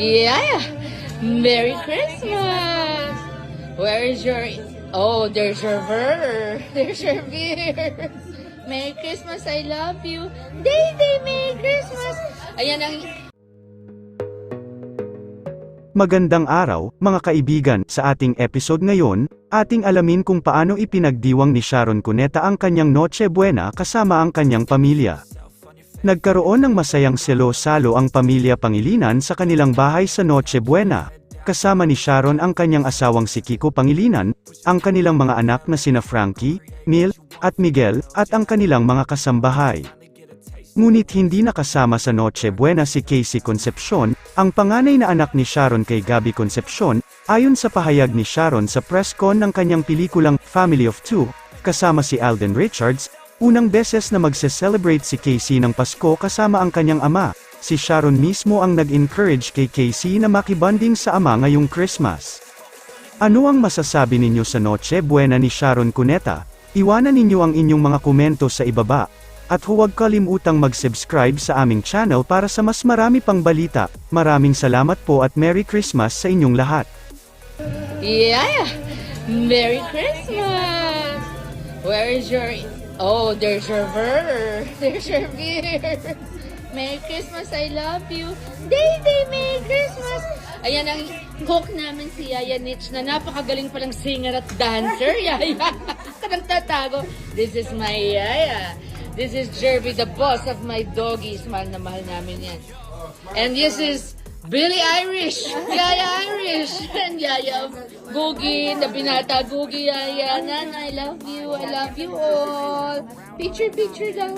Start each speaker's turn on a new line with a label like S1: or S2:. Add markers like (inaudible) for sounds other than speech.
S1: Yeah. Merry Christmas. Where is your... Oh, there's your beer. (laughs) There's your beer. Merry Christmas, I love you. Day, day, Merry Christmas. Ayan ang...
S2: Magandang araw, mga kaibigan. Sa ating episode ngayon, ating alamin kung paano ipinagdiwang ni Sharon Cuneta ang kanyang Noche Buena kasama ang kanyang pamilya. Nagkaroon ng masayang selo-salo ang pamilya Pangilinan sa kanilang bahay sa Noche Buena. Kasama ni Sharon ang kanyang asawang si Kiko Pangilinan, ang kanilang mga anak na sina Frankie, Neil, at Miguel, at ang kanilang mga kasambahay. Ngunit hindi nakasama sa Noche Buena si Casey Concepcion, ang panganay na anak ni Sharon kay Gabby Concepcion, ayon sa pahayag ni Sharon sa press con ng kanyang pelikulang Family of Two, kasama si Alden Richards, unang beses na magse-celebrate si Casey ng Pasko kasama ang kanyang ama. Si Sharon mismo ang nag-encourage kay Casey na makibanding sa ama ngayong Christmas. Ano ang masasabi ninyo sa Noche Buena ni Sharon Cuneta? Iwanan ninyo ang inyong mga komento sa ibaba. At huwag kalimutang mag-subscribe sa aming channel para sa mas marami pang balita. Maraming salamat po at Merry Christmas sa inyong lahat.
S1: Yeah. Merry Christmas. Where is your... Oh, there's your beer. (laughs) There's your beer. Merry Christmas, I love you. Day, day, Merry Christmas. Ayan ang cook namin si Yaya Nitch na napakagaling palang singer at dancer. (laughs) Yaya, (laughs) kanang tatago. This is my Yaya. This is Jerby, the boss of my doggies. Mahal na mahal namin yan. And this is Billy Irish. Yaya Irish. And (laughs) Yaya Googie, the binata Googie. Yaya, Nan, I love you. I love you all. Picture, picture daw.